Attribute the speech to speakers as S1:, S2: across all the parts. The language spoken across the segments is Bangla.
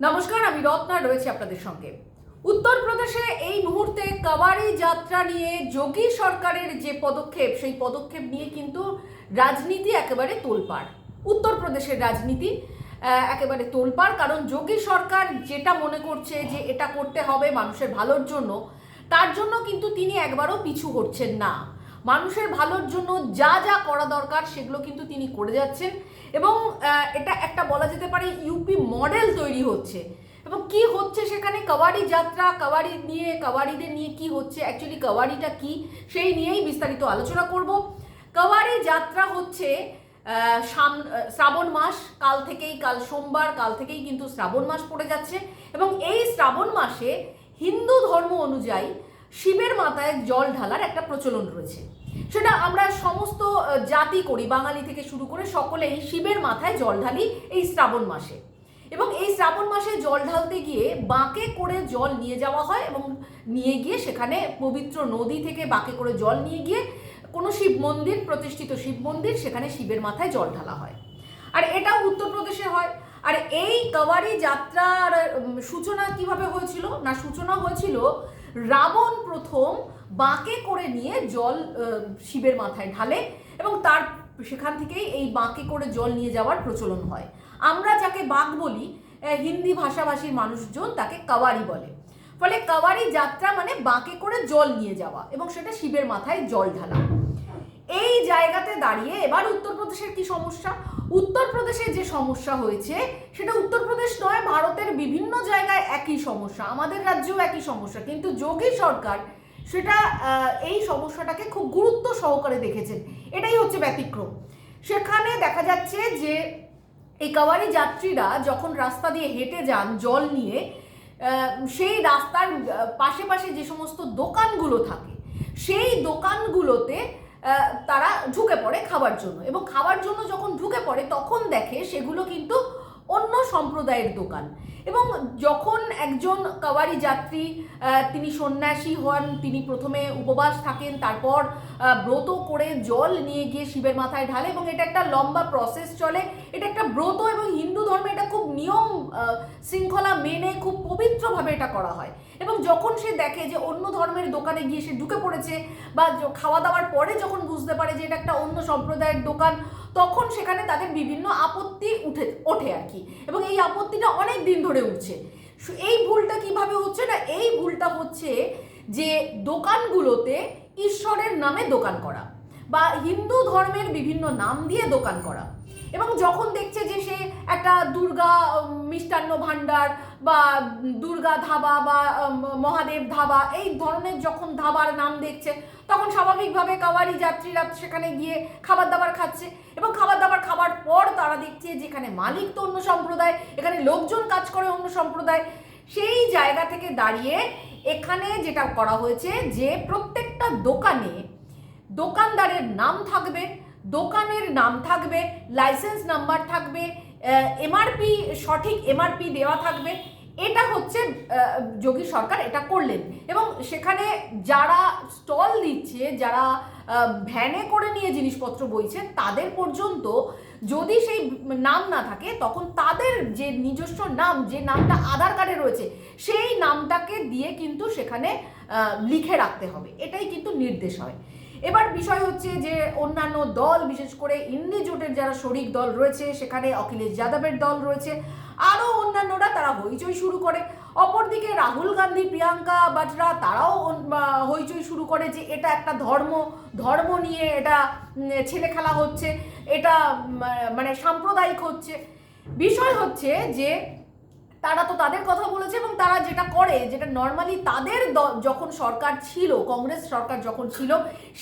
S1: নমস্কার, আমি রত্না, রয়েছে আপনাদের সঙ্গে। উত্তরপ্রদেশে এই মুহূর্তে কাবারি যাত্রা নিয়ে যোগী সরকারের যে পদক্ষেপ, সেই পদক্ষেপ নিয়ে কিন্তু রাজনীতি একেবারে তোলপাড়। উত্তরপ্রদেশের রাজনীতি একেবারে তোলপাড়, কারণ যোগী সরকার যেটা মনে করছে যে এটা করতে হবে মানুষের ভালোর জন্য, তার জন্য কিন্তু তিনি একবারও পিছু হচ্ছেন না। মানুষের ভালোর জন্য যা যা করা দরকার সেগুলো কিন্তু তিনি করে যাচ্ছেন এবং এটা একটা বলা যেতে পারে ইউপি মডেল তৈরি হচ্ছে। এবং কি হচ্ছে সেখানে? কাবাডি যাত্রা, কাবাডি নিয়ে, কাবাডিদের নিয়ে কি হচ্ছে? অ্যাকচুয়ালি কাবাডিটা কি? সেই নিয়েই বিস্তারিত আলোচনা করব। কাবাডি যাত্রা হচ্ছে শ্রাবণ মাস। কাল থেকেই কাল সোমবার, কাল থেকেই কিন্তু শ্রাবণ মাস পড়ে যাচ্ছে। এবং এই শ্রাবণ মাসে হিন্দু ধর্ম অনুযায়ী শিবের মাথায় জল ঢালার একটা প্রচলন রয়েছে। সেটা আমরা সমস্ত জাতি করি, বাঙালি থেকে শুরু করে সকলেই শিবের মাথায় জল ঢালি এই শ্রাবণ মাসে। এবং এই শ্রাবণ মাসে জল ঢালতে গিয়ে বাঁকে করে জল নিয়ে যাওয়া হয় এবং নিয়ে গিয়ে সেখানে পবিত্র নদী থেকে বাঁকে করে জল নিয়ে গিয়ে কোনো শিব মন্দির, প্রতিষ্ঠিত শিব মন্দির সেখানে শিবের মাথায় জল ঢালা হয়। আর এটাও উত্তরপ্রদেশে হয়। আর এই কাওয়ারি যাত্রার সূচনা কীভাবে হয়েছিল? না, সূচনা হয়েছিল রাবণ প্রথম বাঁকে করে নিয়ে জল শিবের মাথায় ঢালে এবং তার সেখান থেকেই এই বাঁকে করে জল নিয়ে যাওয়ার প্রচলন হয়। আমরা যাকে বাঁক বলি হিন্দি ভাষাভাষীর মানুষজন তাকে কাওয়ারি বলে। ফলে কাওয়ারি যাত্রা মানে বাঁকে করে জল নিয়ে যাওয়া এবং সেটা শিবের মাথায় জল ঢালা। এই জায়গাতে দাঁড়িয়ে এবার উত্তরপ্রদেশের কি সমস্যা? উত্তরপ্রদেশে যে সমস্যা হয়েছে, সেটা উত্তরপ্রদেশ নয়, ভারতের বিভিন্ন জায়গায় একই সমস্যা। আমাদের রাজ্যেও একই সমস্যা। কিন্তু যোগী সরকার সেটা এই সমস্যাটাকে খুব গুরুত্ব সহকারে দেখেছেন। এটাই হচ্ছে ব্যতিক্রম। সেখানে দেখা যাচ্ছে যে, এই কাওয়ারি যাত্রীরা যখন রাস্তা দিয়ে হেঁটে যান জল নিয়ে সেই রাস্তার পাশে পাশে যে সমস্ত দোকানগুলো থাকে, সেই দোকানগুলোতে তারা ঢুকে পড়ে খাবার জন্য। এবং খাবার জন্য যখন ঢুকে পড়ে, তখন দেখে সেগুলো কিন্তু অন্য সম্প্রদায়ের দোকান। এবং যখন একজন কাওয়ারি যাত্রী তিনি সন্ন্যাসী হন, তিনি প্রথমে উপবাস থাকেন, তারপর ব্রত করে জল নিয়ে গিয়ে শিবের মাথায় ঢালে এবং এটা একটা লম্বা প্রসেস চলে। এটা একটা ব্রত এবং হিন্দু ধর্মে এটা খুব নিয়ম শৃঙ্খলা মেনে খুব পবিত্রভাবে এটা করা হয়। এবং যখন সে দেখে যে অন্য ধর্মের দোকানে গিয়ে সে ঢুকে পড়েছে বা খাওয়া দাওয়ার পরে যখন বুঝতে পারে যে এটা একটা অন্য সম্প্রদায়ের দোকান তখন সেখানে তাদের বিভিন্ন আপত্তি উঠে, ওঠে আর কি। এবং এই আপত্তিটা অনেক দিন ধরে উঠছে। এই ভুলটা কীভাবে হচ্ছে না, এই ভুলটা হচ্ছে যে দোকানগুলোতে ঈশ্বরের নামে দোকান করা বা হিন্দু ধর্মের বিভিন্ন নাম দিয়ে দোকান করা। এবং যখন দেখছে যে সে একটা দুর্গা মিষ্টান্ন ভাণ্ডার বা দুর্গা ধাবা বা মহাদেব ধাবা, এই ধরনের যখন ধাবার নাম দেখছে, তখন স্বাভাবিকভাবে কাওয়ারি যাত্রীরা সেখানে গিয়ে খাবার দাবার খাচ্ছে এবং খাবার দাবার খাবার পর তারা দেখছে যেখানে মালিক তো অন্য সম্প্রদায়, এখানে লোকজন কাজ করে অন্য সম্প্রদায়, সেই জায়গা থেকে দাঁড়িয়ে এখানে যেটা করা হয়েছে যে প্রত্যেকটা দোকানে দোকানদারের নাম থাকবে দোকানের নাম থাকবে লাইসেন্স নাম্বার থাকবে এমআরপি সঠিক এমআরপি দেওয়া থাকবে। এটা হচ্ছে যোগী সরকার এটা করলেন। এবং সেখানে যারা স্টল দিচ্ছে, যারা ভ্যানে করে নিয়ে জিনিসপত্র বইছে, তাদের পর্যন্ত যদি সেই নাম না থাকে, তখন তাদের যে নিজস্ব নাম, যে নামটা আধার কার্ডে রয়েছে, সেই নামটাকে দিয়ে কিন্তু সেখানে লিখে রাখতে হবে। এটাই কিন্তু নির্দেশ হয়। এবার বিষয় হচ্ছে যে অন্যান্য দল, বিশেষ করে ইন্ডি জোটের যারা শরিক দল রয়েছে, সেখানে অখিলেশ যাদবের দল রয়েছে, আরও অন্যান্যরা তারা হইচই শুরু করে। অপরদিকে রাহুল গান্ধী, প্রিয়াঙ্কা বাটরা তারাও হইচই শুরু করে যে এটা একটা ধর্ম ধর্ম নিয়ে এটা ছেলে খেলা হচ্ছে, এটা মানে সাম্প্রদায়িক হচ্ছে। বিষয় হচ্ছে যে তারা তো তাদের কথা বলেছে এবং তারা যেটা করে, যেটা নর্মালি তাদের যখন সরকার ছিল, কংগ্রেস সরকার যখন ছিল,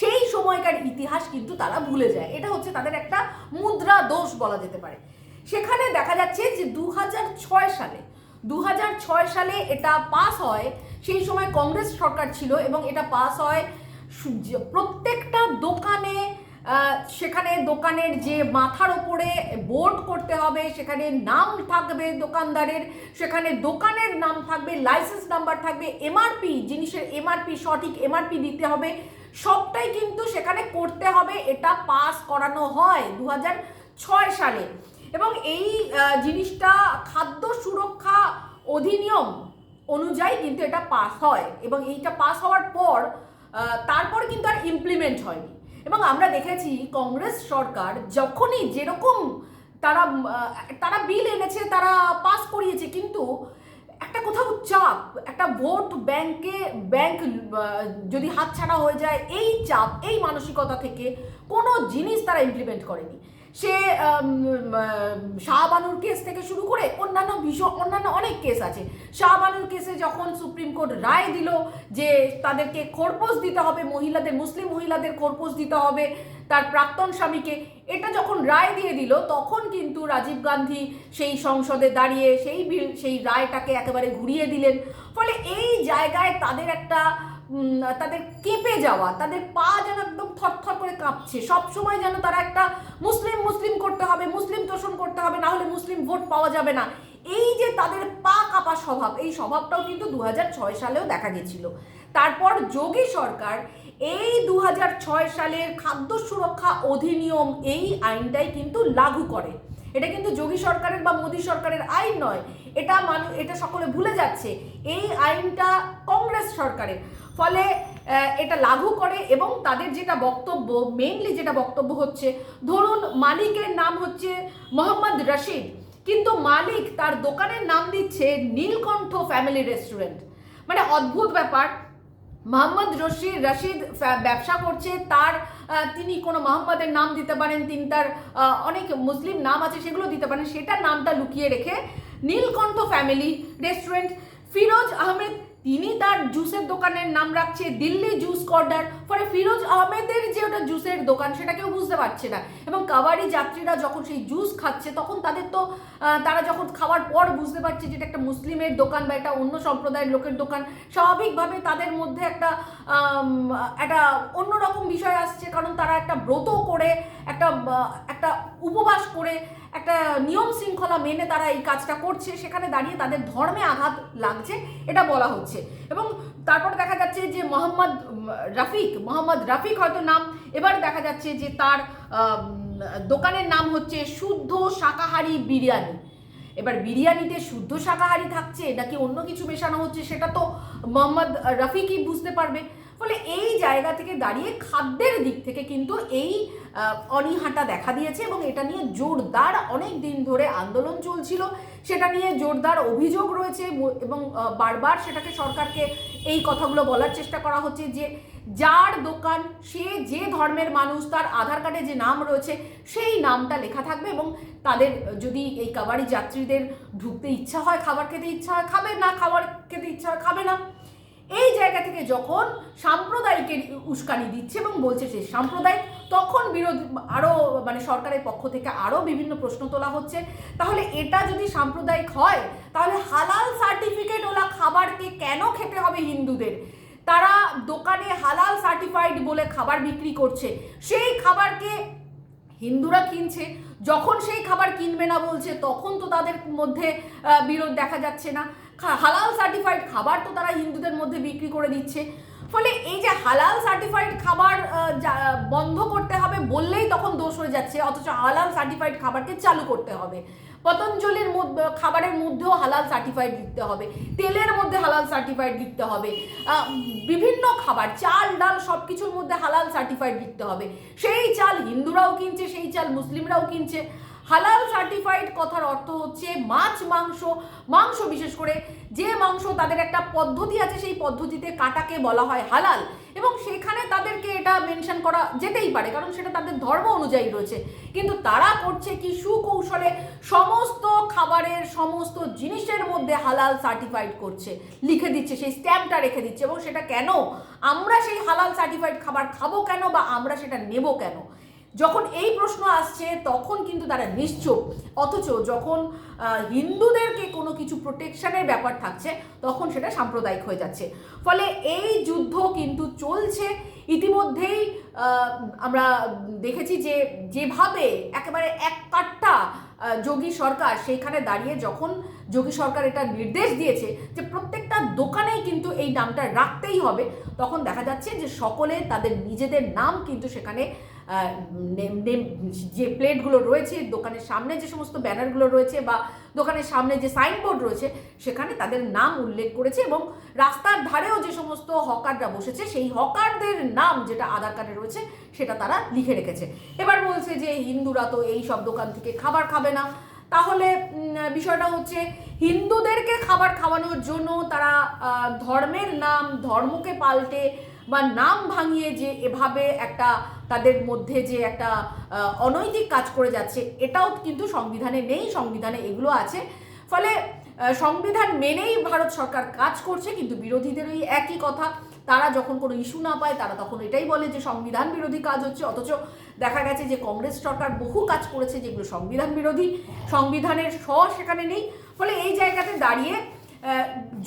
S1: সেই সময়কার ইতিহাস কিন্তু তারা ভুলে যায়। এটা হচ্ছে তাদের একটা মুদ্রা দোষ বলা যেতে পারে। সেখানে দেখা যাচ্ছে যে দু সালে দু সালে এটা পাস হয়, সেই সময় কংগ্রেস সরকার ছিল এবং এটা পাস হয় প্রত্যেকটা দোকানে সেখানে দোকানের যে মাথার ওপরে বোর্ড করতে হবে, সেখানে নাম থাকবে দোকানদারের, সেখানে দোকানের নাম থাকবে লাইসেন্স নাম্বার থাকবে এমআরপি জিনিসের এমআরপি সঠিক এমআরপি দিতে হবে। সবটাই কিন্তু সেখানে করতে হবে, এটা পাস করানো হয় দু ছয় সালে। এবং এই জিনিসটা খাদ্য সুরক্ষা অধিনিয়ম অনুযায়ী কিন্তু এটা পাস হয়। এবং এইটা পাস হওয়ার পর তারপর কিন্তু আর ইমপ্লিমেন্ট হয়নি। এবং আমরা দেখেছি কংগ্রেস সরকার যখনই যেরকম তারা তারা বিল এনেছে, তারা পাস করিয়েছে, কিন্তু একটা কোথাও চাপ, একটা ভোট ব্যাংকে, ব্যাংক যদি হাতছাড়া হয়ে যায়, এই চাপ, এই মানসিকতা থেকে কোনো জিনিস তারা ইমপ্লিমেন্ট করেনি। সে শাহবানুর কেস থেকে শুরু করে অন্যান্য ভীষণ, অন্যান্য অনেক কেস আছে। শাহবানুর কেসে যখন সুপ্রিম কোর্ট রায় দিল যে তাদেরকে খোরপোশ দিতে হবে, মহিলাদের, মুসলিম মহিলাদের খোরপোশ দিতে হবে তার প্রাক্তন স্বামীকে, এটা যখন রায় দিয়ে দিল, তখন কিন্তু রাজীব গান্ধী সেই সংসদে দাঁড়িয়ে সেই বিল, সেই রায়টাকে একেবারে ঘুরিয়ে দিলেন। ফলে এই জায়গায় তাদের একটা তাদের কেঁপে যাওয়া, তাদের পা যেন একদম থরথর করে কাঁপছে। সব সময় যেন তারা একটা মুসলিম মুসলিম করতে হবে, মুসলিম তোষণ করতে হবে, না হলে মুসলিম ভোট পাওয়া যাবে না। এই যে তাদের পা কাঁপা স্বভাব, এই স্বভাবটাও কিন্তু দু সালেও দেখা গেছিল তারপর যোগী সরকার এই দু সালের খাদ্য সুরক্ষা অধিনিয়ম এই আইনটাই কিন্তু লাগু করে। এটা কিন্তু যোগী সরকারের বা মোদী সরকারের আইন নয়। এটা মানুষ এটা সকলে ভুলে যাচ্ছে। এই আইনটা কংগ্রেস সরকারের। ফলে এটা লাগু করে এবং তাদের যেটা বক্তব্য মেইনলি যেটা বক্তব্য হচ্ছে, ধরুন মালিকের নাম হচ্ছে মোহাম্মদ রশিদ, কিন্তু মালিক তার দোকানের নাম দিচ্ছে নীলকণ্ঠ ফ্যামিলি রেস্টুরেন্ট মানে অদ্ভুত ব্যাপার। মোহাম্মদ রশিদ রশিদ ব্যবসা করছে, তার তিনি কোনো মোহাম্মদের নাম দিতে পারেন, তিনি তার অনেক মুসলিম নাম আছে, সেগুলো দিতে পারেন, সেটার নামটা লুকিয়ে রেখে নীলকণ্ঠ ফ্যামিলি রেস্টুরেন্ট ফিরোজ আহমেদ তিনি তার জুসের দোকানের নাম রাখছে দিল্লি জুস কর্নার। ফলে ফিরোজ আহমেদের যে ওটা জুসের দোকান, সেটা কেউ বুঝতে পারছে না। এবং কাবারি যাত্রীরা যখন সেই জুস খাচ্ছে, তখন তাদের তো তারা যখন খাওয়ার পর বুঝতে পারছে যে এটা একটা মুসলিমের দোকান বা এটা অন্য সম্প্রদায়ের লোকের দোকান, স্বাভাবিকভাবে তাদের মধ্যে একটা একটা অন্যরকম বিষয় আসছে। কারণ তারা একটা ব্রত করে, একটা একটা উপবাস করে একটা নিয়ম শৃঙ্খলা মেনে তারা এই কাজটা করছে, সেখানে দাঁড়িয়ে তাদের ধর্মে আঘাত লাগছে, এটা বলা হচ্ছে। এবং তারপর দেখা যাচ্ছে যে মোহাম্মদ রাফিক মোহাম্মদ রাফিক হয়তো নাম, এবার দেখা যাচ্ছে যে তার দোকানের নাম হচ্ছে শুদ্ধ শাকাহারি বিরিয়ানি। এবার বিরিয়ানিতে শুদ্ধ শাকাহারি থাকছে, নাকি অন্য কিছু মেশানো হচ্ছে, সেটা তো মোহাম্মদ রাফিকই বুঝতে পারবে। ফলে এই জায়গা থেকে দাঁড়িয়ে খাদ্যের দিক থেকে কিন্তু এই অনীহাটা দেখা দিয়েছে এবং এটা নিয়ে জোরদার অনেক দিন ধরে আন্দোলন চলছিল। সেটা নিয়ে জোরদার অভিযোগ রয়েছে এবং বারবার সেটাকে সরকারকে এই কথাগুলো বলার চেষ্টা করা হচ্ছে যে যার দোকান, সে যে ধর্মের মানুষ, তার আধার কার্ডে যে নাম রয়েছে, সেই নামটা লেখা থাকবে এবং তাদের, যদি এই কাবারি যাত্রীদের ঢুকতে ইচ্ছা হয়, খাবার খেতে ইচ্ছা হয়, খাবে না, খাবার খেতে ইচ্ছা হয়, খাবে না। এই জায়গা থেকে যখন সাম্প্রদায়িকের উস্কানি দিচ্ছে এবং বলছে সে সাম্প্রদায়িক, তখন বিরোধ আরও মানে সরকারের পক্ষ থেকে আরও বিভিন্ন প্রশ্ন তোলা হচ্ছে। তাহলে এটা যদি সাম্প্রদায়িক হয়, তাহলে হালাল সার্টিফিকেট ওলা খাবারকে কেন খেতে হবে হিন্দুদের? তারা দোকানে হালাল সার্টিফাইড বলে খাবার বিক্রি করছে। সেই খাবারকে হিন্দুরা কিনছে। যখন সেই খাবার কিনবে না বলছে, তখন তো তাদের মধ্যে বিরোধ দেখা যাচ্ছে না। হালাল সার্টিফাইড খাবার তো তারা হিন্দুদের মধ্যে বিক্রি করে দিচ্ছে। ফলে এই যে হালাল সার্টিফাইড খাবার বন্ধ করতে হবে বললেই তখন দোষ হয়ে যাচ্ছে, অথচ হালাল সার্টিফাইড খাবারকে চালু করতে হবে। পতঞ্জলির খাবারের মধ্যেও হালাল সার্টিফাইড লিখতে হবে, তেলের মধ্যে হালাল সার্টিফাইড লিখতে হবে বিভিন্ন খাবার, চাল, ডাল সব কিছুর মধ্যে হালাল সার্টিফাইড লিখতে হবে। সেই চাল হিন্দুরাও কিনছে, সেই চাল মুসলিমরাও কিনছে। হালাল সার্টিফাইড কথার অর্থ হচ্ছে মাছ, মাংস মাংস বিশেষ করে যে মাংস তাদের একটা পদ্ধতি আছে, সেই পদ্ধতিতে কাটাকে বলা হয় হালাল। এবং সেখানে তাদেরকে এটা মেনশন করা যেতেই পারে, কারণ সেটা তাদের ধর্ম অনুযায়ী রয়েছে। কিন্তু তারা করছে কি? সুকৌশলে সমস্ত খাবারের সমস্ত জিনিসের মধ্যে হালাল সার্টিফাইড করছে। লিখে দিচ্ছে, সেই স্ট্যাম্পটা রেখে দিচ্ছে। এবং সেটা কেন? আমরা সেই হালাল সার্টিফাইড খাবার খাব কেন? বা আমরা সেটা নেব কেন? যখন এই প্রশ্ন আসছে, তখন কিন্তু তারা নিশ্চুপ। অথচ যখন হিন্দুদেরকে কোনো কিছু প্রোটেকশনের ব্যাপার থাকছে, তখন সেটা সাম্প্রদায়িক হয়ে যাচ্ছে। ফলে এই যুদ্ধ কিন্তু চলছে। ইতিমধ্যেই আমরা দেখেছি যে, যেভাবে একেবারে এক কাট্টা যোগী সরকার সেইখানে দাঁড়িয়ে যখন যোগী সরকার এটা নির্দেশ দিয়েছে যে, প্রত্যেকটা দোকানেই কিন্তু এই নামটা রাখতেই হবে, তখন দেখা যাচ্ছে যে, সকলে তাদের নিজেদের নাম কিন্তু সেখানে যে প্লেটগুলো রয়েছে, দোকানের সামনে যে সমস্ত ব্যানারগুলো রয়েছে বা দোকানের সামনে যে সাইনবোর্ড রয়েছে, সেখানে তাদের নাম উল্লেখ করেছে এবং রাস্তার ধারেও যে সমস্ত হকাররা বসেছে, সেই হকারদের নাম যেটা আধার কার্ডে রয়েছে, সেটা তারা লিখে রেখেছে। এবার বলছে যে হিন্দুরা তো এই সব দোকান থেকে খাবার খাবে না। তাহলে বিষয়টা হচ্ছে হিন্দুদেরকে খাবার খাওয়ানোর জন্য তারা ধর্মের নাম, ধর্মকে পাল্টে বা নাম ভাঙিয়ে যে এভাবে একটা তাদের মধ্যে যে একটা অনৈতিক কাজ করে যাচ্ছে, এটাও কিন্তু সংবিধানে নেই, সংবিধানে এগুলো আছে। ফলে সংবিধান মেনেই ভারত সরকার কাজ করছে, কিন্তু বিরোধীদের ওই একই কথা। তারা যখন কোনো ইস্যু না পায়, তারা তখন এটাই বলে যে সংবিধান বিরোধী কাজ হচ্ছে। অথচ দেখা গেছে যে কংগ্রেস সরকার বহু কাজ করেছে যেগুলো সংবিধান বিরোধী। সংবিধানের স সেখানে নেই। ফলে এই জায়গাতে দাঁড়িয়ে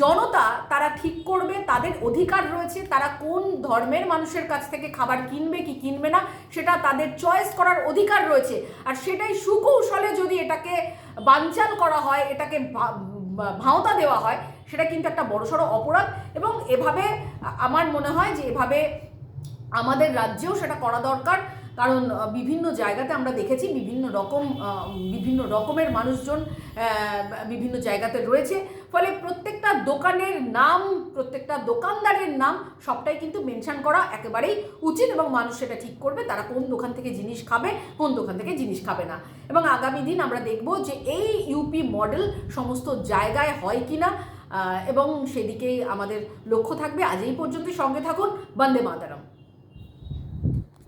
S1: জনতা তারা ঠিক করবে, তাদের অধিকার রয়েছে, তারা কোন ধর্মের মানুষের কাছ থেকে খাবার কিনবে, কি কিনবে না, সেটা তাদের চয়েস করার অধিকার রয়েছে। আর সেটাই সুকৌশলে যদি এটাকে বানচাল করা হয়, এটাকে ভাঁওতা দেওয়া হয়, সেটা কিন্তু একটা বড়সড় অপরাধ। এবং এভাবে আমার মনে হয় যে এভাবে আমাদের রাজ্যেও সেটা করা দরকার। কারণ বিভিন্ন জায়গাতে আমরা দেখেছি বিভিন্ন রকম বিভিন্ন রকমের মানুষজন বিভিন্ন জায়গাতে রয়েছে। ফলে প্রত্যেকটা দোকানের নাম, প্রত্যেকটা দোকানদারের নাম সবটাই কিন্তু মেনশন করা একেবারেই উচিত এবং মানুষ সেটা ঠিক করবে। তারা কোন দোকান থেকে জিনিস খাবে, কোন দোকান থেকে জিনিস খাবে না। এবং আগামী দিন আমরা দেখব যে এই ইউপি মডেল সমস্ত জায়গায় হয় কি না এবং সেদিকেই আমাদের লক্ষ্য থাকবে। আজ এই পর্যন্ত সঙ্গে থাকুন। বন্দে মাতারাম।